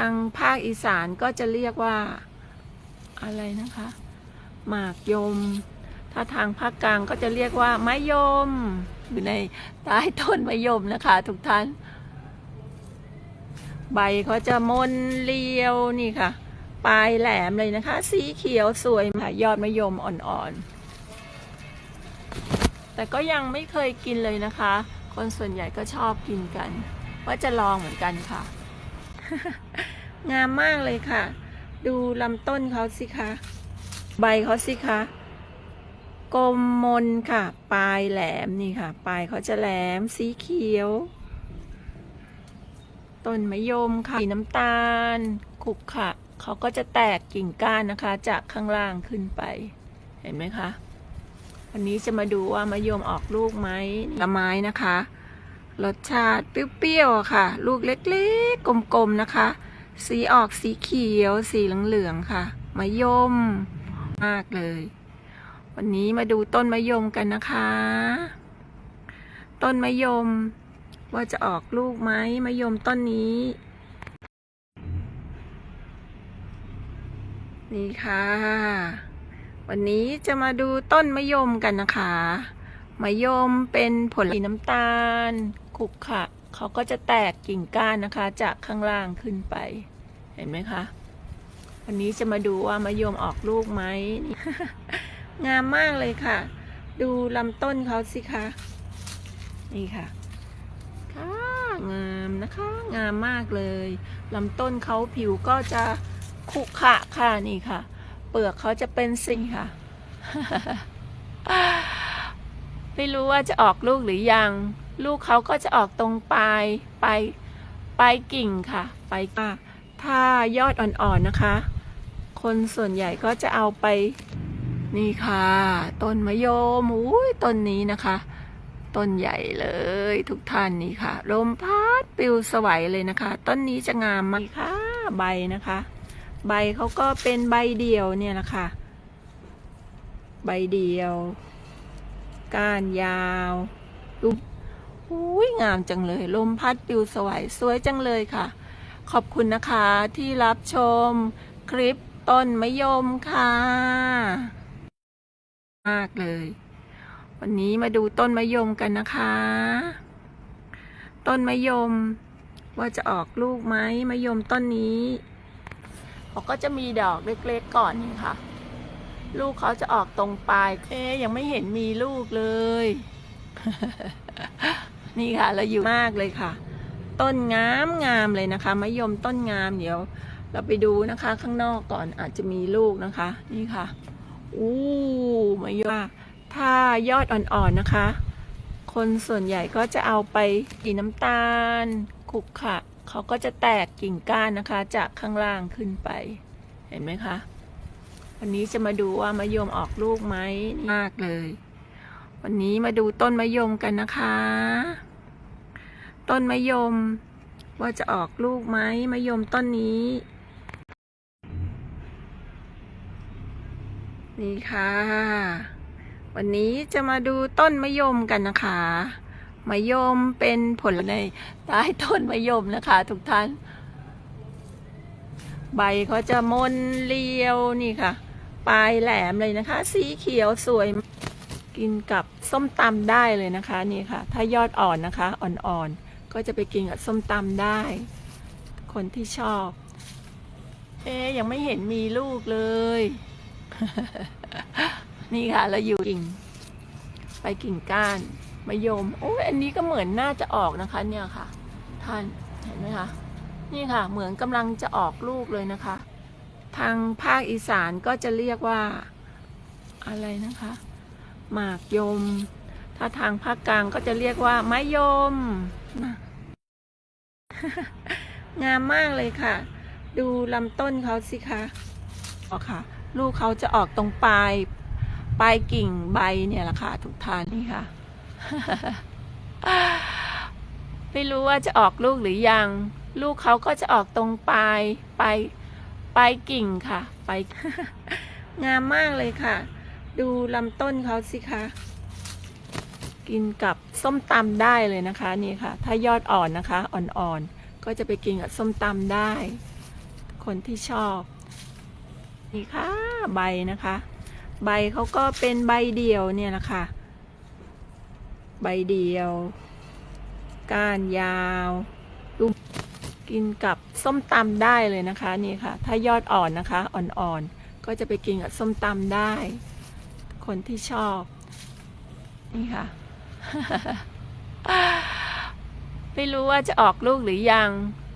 างภาคอีสานก็จะเรียกว่าอะไรนะคะ หมากยม ถ้าทางภาคกลางก็จะเรียกว่าไมะยม อยู่ในใต้ต้นไมะยมนะคะ ทุกท่าน ใบเขาจะมนเรียวนี่ค่ะ ปลายแหลมเลยนะคะ สีเขียวสวยค่ะยอดมะยมอ่อนๆ แต่ก็ยังไม่เคยกินเลยนะคะ คนส่วนใหญ่ก็ชอบกินกัน ว่าจะลองเหมือนกันค่ะ งามมากเลยค่ะ ดูลำต้นเขาสิคะ ใบเขาสิคะ กลมมนค่ะ ปลายแหลมนี่ค่ะ ปลายเขาจะแหลมสีเขียว ต้นมะยมค่ะ สีน้ำตาลขุกขะเขาก็จะแตกกิ่งก้านนะคะ จากข้างล่างขึ้นไป เห็นไหมคะ วันนี้จะมาดูว่ามะยมออกลูกไหมละไม้นะคะ รสชาติเปรี้ยวๆค่ะ ลูกเล็กๆ กลมๆนะคะ สีออกสีเขียว สีเหลืองๆค่ะ มะยมมากเลย วันนี้มาดูต้นมะยมกันนะคะ ต้นมะยม ว่าจะออกลูกไหมมะยมต้นนี้ นี่ค่ะ วันนี้จะมาดูต้นมะยมกันนะคะ มะยมเป็นผลสีน้ำตาลขุกขะเขาก็จะแตกกิ่งก้านนะคะ จากข้างล่างขึ้นไป เห็นไหมคะวันนี้จะมาดูว่ามะยมออกลูกไหมงามมากเลยค่ะ ดูลำต้นเขาสิคะนี่ค่ะค่ะงามนะคะ งามมากเลยลำต้นเขาผิวก็จะขรุขะค่ะนี่ค่ะ เปลือกเขาจะเป็นสิ่งค่ะ ไม่รู้ว่าจะออกลูกหรือยัง ลูกเขาก็จะออกตรงปลายปลายปลายกิ่งค่ะปลายอะถ้ายอดอ่อนๆนะคะ คนส่วนใหญ่ก็จะเอาไปนี่ค่ะต้นมะยมอุ้ยต้นนี้นะคะ ต้นใหญ่เลยทุกท่านนี่ค่ะลมพัดปลิวสวัยเลยนะคะ ต้นนี้จะงามมากค่ะใบนะคะ ใบเขาก็เป็นใบเดียวเนี่ยแหละค่ะ ใบเดียว ก้านยาวดูอุ้ยงามจังเลย ลมพัดปลิวสวัยสวยจังเลยค่ะ ขอบคุณนะคะที่รับชมคลิปต้นมะยมค่ะ มากเลย วันนี้มาดูต้นมะยมกันนะคะ ต้นมะยม ว่าจะออกลูกไหมมะยมต้นนี้เขาก็จะมีดอกเล็กๆก่อนนี่ค่ะ ลูกเขาจะออกตรงปลาย เอ๊ยังไม่เห็นมีลูกเลย นี่ค่ะเราอยู่มากเลยค่ะ ต้นงามงามเลยนะคะมะยมต้นงามเดี๋ยว เราไปดูนะคะ ข้างนอกก่อนอาจจะมีลูกนะคะ นี่ค่ะอู้มะยมถ้ายอดอ่อนๆนะคะ คนส่วนใหญ่ก็จะเอาไปสีน้ำตาลขุกขะเขาก็จะแตกกิ่งก้านนะคะ จากข้างล่างขึ้นไป เห็นไหมคะ วันนี้จะมาดูว่ามะยมออกลูกไหมมากเลย วันนี้มาดูต้นมะยมกันนะคะ ต้นมะยม ว่าจะออกลูกไหมมะยมต้นนี้ นี่ค่ะ วันนี้จะมาดูต้นมะยมกันนะคะมะยมเป็นผลในใต้ต้นมะยมนะคะ ทุกท่าน ใบเขาจะมนเรียวนี่ค่ะ ปลายแหลมเลยนะคะ สีเขียวสวยกินกับส้มตำได้เลยนะคะนี่ค่ะ ถ้ายอดอ่อนนะคะอ่อนๆก็จะไปกินกับส้มตำได้ คนที่ชอบ เอ๊ยังไม่เห็นมีลูกเลย นี่ค่ะเราอยู่กิ่ง ไปกิ่งก้านมะยมโอ้ยอันนี้ก็เหมือนน่าจะออกนะคะ เนี่ยค่ะ ท่านเห็นไหมคะนี่ค่ะ เหมือนกำลังจะออกลูกเลยนะคะ ทางภาคอีสานก็จะเรียกว่าอะไรนะคะ หมากยม ถ้าทางภาคกลางก็จะเรียกว่าไมะยม งามมากเลยค่ะ ดูลำต้นเขาสิคะอ๋อค่ะ ลูกเขาจะออกตรงปลาย ปลายกิ่งใบเนี่ยแหละค่ะทุกท่านนี่ค่ะ ไม่รู้ว่าจะออกลูกหรือยัง ลูกเขาก็จะออกตรงปลายปลาย ปลายกิ่งค่ะปลายงามมากเลยค่ะ ดูลำต้นเขาสิคะ กินกับส้มตำได้เลยนะคะนี่ค่ะ ถ้ายอดอ่อนนะคะ อ่อนๆ ก็จะไปกินกับส้มตำได้ คนที่ชอบ นี่ค่ะ ใบนะคะ ใบเขาก็เป็นใบเดียวเนี่ยแหละค่ะใบเดียว ก้านยาวลูก กินกับส้มตำได้เลยนะคะนี่ค่ะ ถ้ายอดอ่อนนะคะอ่อนๆก็จะไปกินกับส้มตำได้ คนที่ชอบ นี่ค่ะ ไม่รู้ว่าจะออกลูกหรือยัง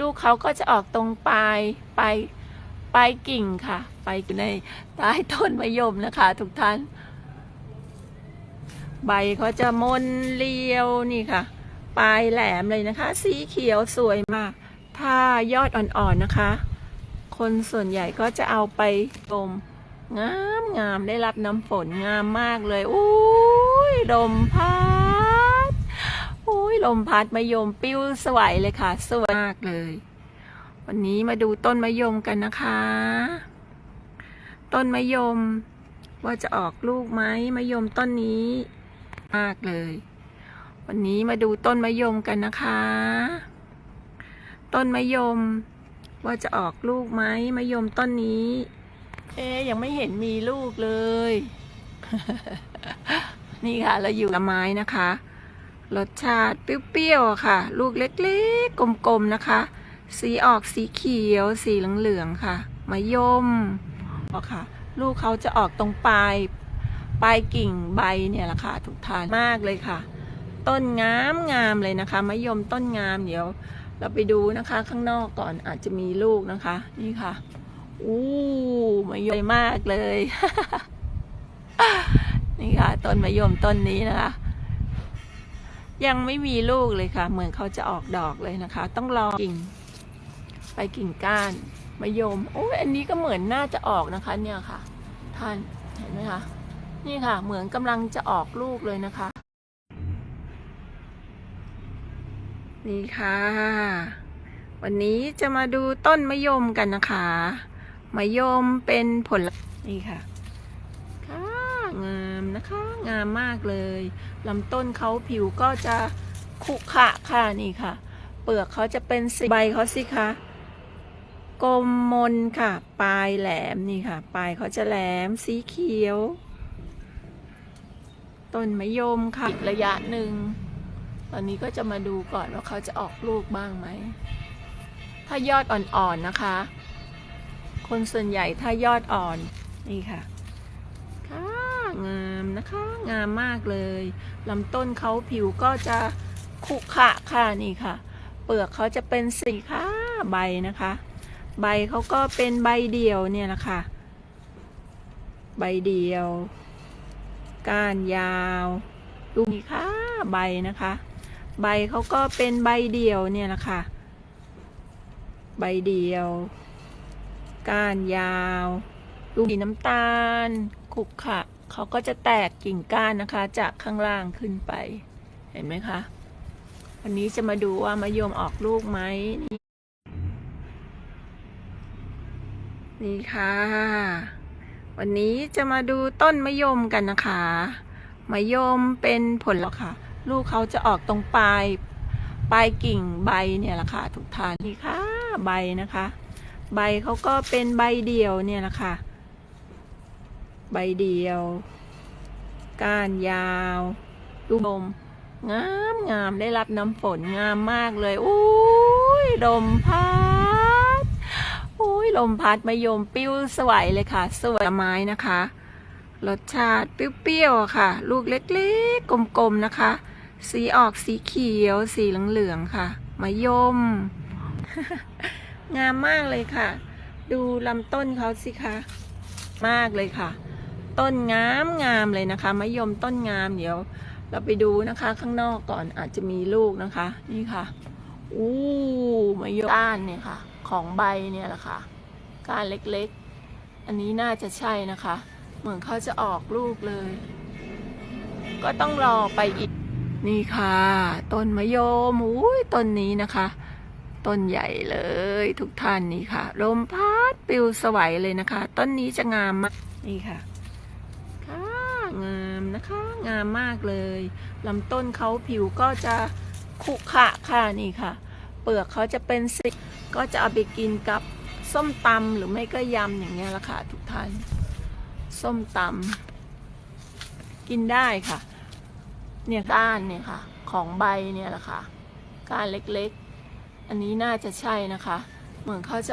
ลูกเขาก็จะออกตรงปลายปลายปลายกิ่งค่ะ ไปอยู่ในใต้ต้นมะยมนะคะ ทุกท่าน ใบเขาจะมนเรียวนี่ค่ะ ปลายแหลมเลยนะคะ สีเขียวสวยมาก ถ้ายอดอ่อนๆนะคะ คนส่วนใหญ่ก็จะเอาไปดมงามงามได้รับน้ำฝนงามมากเลยอุ้ยลมพัดอุ้ยลมพัดมะยมปิ้วสวยเลยค่ะ สวยมากเลย วันนี้มาดูต้นมะยมกันนะคะ ต้นมะยม ว่าจะออกลูกไหมมะยมต้นนี้มากเลย วันนี้มาดูต้นมะยมกันนะคะ ต้นมะยม ว่าจะออกลูกไหมมะยมต้นนี้ เอ๊ยังไม่เห็นมีลูกเลย นี่ค่ะเราอยู่ละไม้นะคะ รสชาติเปรี้ยวๆค่ะ ลูกเล็กๆ กลมๆนะคะ สีออกสีเขียว สีเหลืองๆค่ะมะยมอ๋อค่ะ ลูกเขาจะออกตรงปลายปลายกิ่งใบเนี่ยแหละค่ะทุกท่านมากเลยค่ะ ต้นงามงามเลยนะคะมะยมต้นงามเดี๋ยว เราไปดูนะคะข้างนอกก่อนอาจจะมีลูกนะคะ นี่ค่ะอู้มะยมมากเลย นี่ค่ะต้นมะยมต้นนี้นะคะ ยังไม่มีลูกเลยค่ะ เหมือนเขาจะออกดอกเลยนะคะ ต้องรอกิ่ง ไปกิ่งก้านมะยมโอ้ยอันนี้ก็เหมือนน่าจะออกนะคะ เนี่ยค่ะ ท่านเห็นไหมคะนี่ค่ะ เหมือนกำลังจะออกลูกเลยนะคะ นี่ค่ะ วันนี้จะมาดูต้นมะยมกันนะคะ มะยมเป็นผล นี่ค่ะ ค่ะ งามนะคะ งามมากเลยลำต้นเขาผิวก็จะขุขะค่ะนี่ค่ะ เปลือกเขาจะเป็นสีใบเขาสิคะกลมมนค่ะ ปลายแหลมนี่ค่ะ ปลายเขาจะแหลมสีเขียว ต้นมะยมค่ะอีกระยะหนึ่ง อนนี้ก็จะมาดูก่อนว่าเขาจะออกลูกบ้างไหม ถ้ายอดอ่อนๆนะคะ คนส่วนใหญ่ถ้ายอดอ่อนนี่ค่ะค่ะงามนะคะ งามมากเลยลำต้นเขาผิวก็จะขุขะค่ะนี่ค่ะ เปลือกเขาจะเป็นสีค่ะใบนะคะ ใบเขาก็เป็นใบเดียวเนี่ยแหละคะ ใบเดียว ก้านยาวดูนี่ค่ะใบนะคะ ใบเขาก็เป็นใบเดียวเนี่ยแหละคะใบเดียว ก้านยาวดูสีน้ำตาลขรุขระเขาก็จะแตกกิ่งก้านนะคะ จากข้างล่างขึ้นไป เห็นไหมคะ วันนี้จะมาดูว่ามะยมออกลูกไหมนี่นี่ค่ะ วันนี้จะมาดูต้นมะยมกันนะคะ มะยมเป็นผลแล้วค่ะ ลูกเขาจะออกตรงปลายปลายกิ่งใบเนี่ยแหละค่ะทุกท่านนี่ค่ะใบนะคะ ใบเขาก็เป็นใบเดียวเนี่ยแหละค่ะ ใบเดียว ก้านยาวลูกลมงามงามได้รับน้ำฝนงามมากเลยอุ้ยลมพัดอุ้ยลมพัดมะยมปิ้วสวยเลยค่ะ สวยไม้นะคะ รสชาติเปรี้ยวๆค่ะ ลูกเล็กๆกลมๆนะคะ สีออกสีเขียว สีเหลืองๆค่ะมะยม งามมากเลยค่ะ ดูลำต้นเขาสิคะ มากเลยค่ะ ต้นงามงามเลยนะคะมะยมต้นงามเดี๋ยว เราไปดูนะคะ ข้างนอกก่อนอาจจะมีลูกนะคะ นี่ค่ะอู้มะยมก้านเนี่ยค่ะ ของใบเนี่ยแหละค่ะก้านเล็กๆ อันนี้น่าจะใช่นะคะ เหมือนเขาจะออกลูกเลย ก็ต้องรอไปอีก นี่ค่ะ ต้นมะยมอุ้ยต้นนี้นะคะ ต้นใหญ่เลยทุกท่านนี่ค่ะ ลมพัดปลิวสวัยเลยนะคะ ต้นนี้จะงามมากนี่ค่ะค่ะงามนะคะ งามมากเลยลำต้นเขาผิวก็จะขุขะค่ะนี่ค่ะ เปลือกเขาจะเป็นสีก็จะเอาไปกินกับส้มตำหรือไม่ก็ยำอย่างเงี้ยละค่ะทุกท่าน ส้มตำกินได้ค่ะ เนี่ยก้านเนี่ยค่ะ ของใบเนี่ยแหละค่ะ ก้านเล็กๆ อันนี้น่าจะใช่นะคะ เหมือนเขาจะ